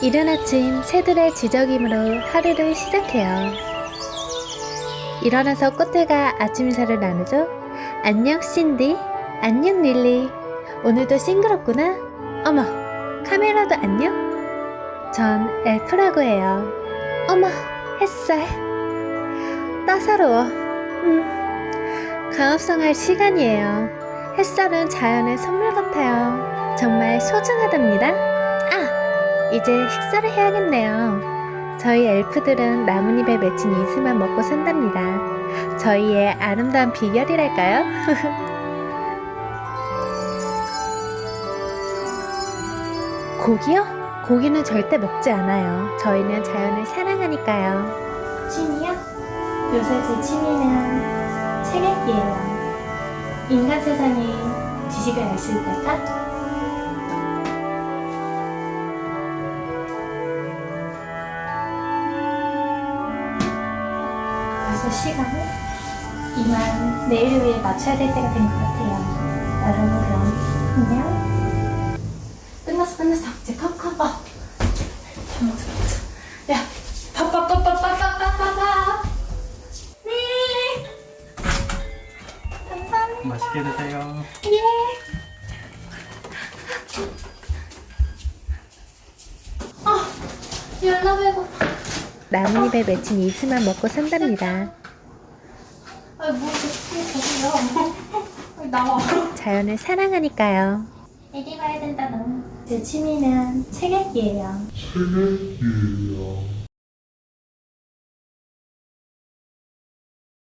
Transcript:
이른 아침 새들의 지저귀으로 하루를 시작해요. 일어나서 꽃들과 아침 인사를 나누죠. 안녕 신디, 안녕 릴리. 오늘도 싱그럽구나. 어머, 카메라도 안녕? 전 엘프라고 해요. 어머, 햇살. 따사로워. 음, 강업성할 시간이에요. 햇살은 자연의 선물 같아요. 정말 소중하답니다. 아, 이제 식사를 해야겠네요. 저희 엘프들은 나뭇잎에 맺힌 이슬만 먹고 산답니다. 저희의 아름다운 비결이랄까요? 고기요? 고기는 절대 먹지 않아요. 저희는 자연을 사랑하니까요. 취미요? 요새 제 취미는 책 읽기예요. 인간 세상에 지식을 알수 있달 까? 벌써 시간은 이만 내일을 위해 맞춰야 될 때가 된 것 같아요. 여러분 그럼 안녕. 끝났어 끝났어 이제 컵컵 어. 밥 먹자 먹자. 야 밥밥밥밥밥밥밥밥. 네. 감사합니다. 맛있게 드세요. 예. 아, 열나 배고파. 나뭇잎에 맺힌 이슬만 먹고 산답니다. 아니 뭐 이렇게 거기요 나와 자연을 사랑하니까요. 애기 봐야 된다 너 제 취미는 책 읽기예요. 책을 이에요.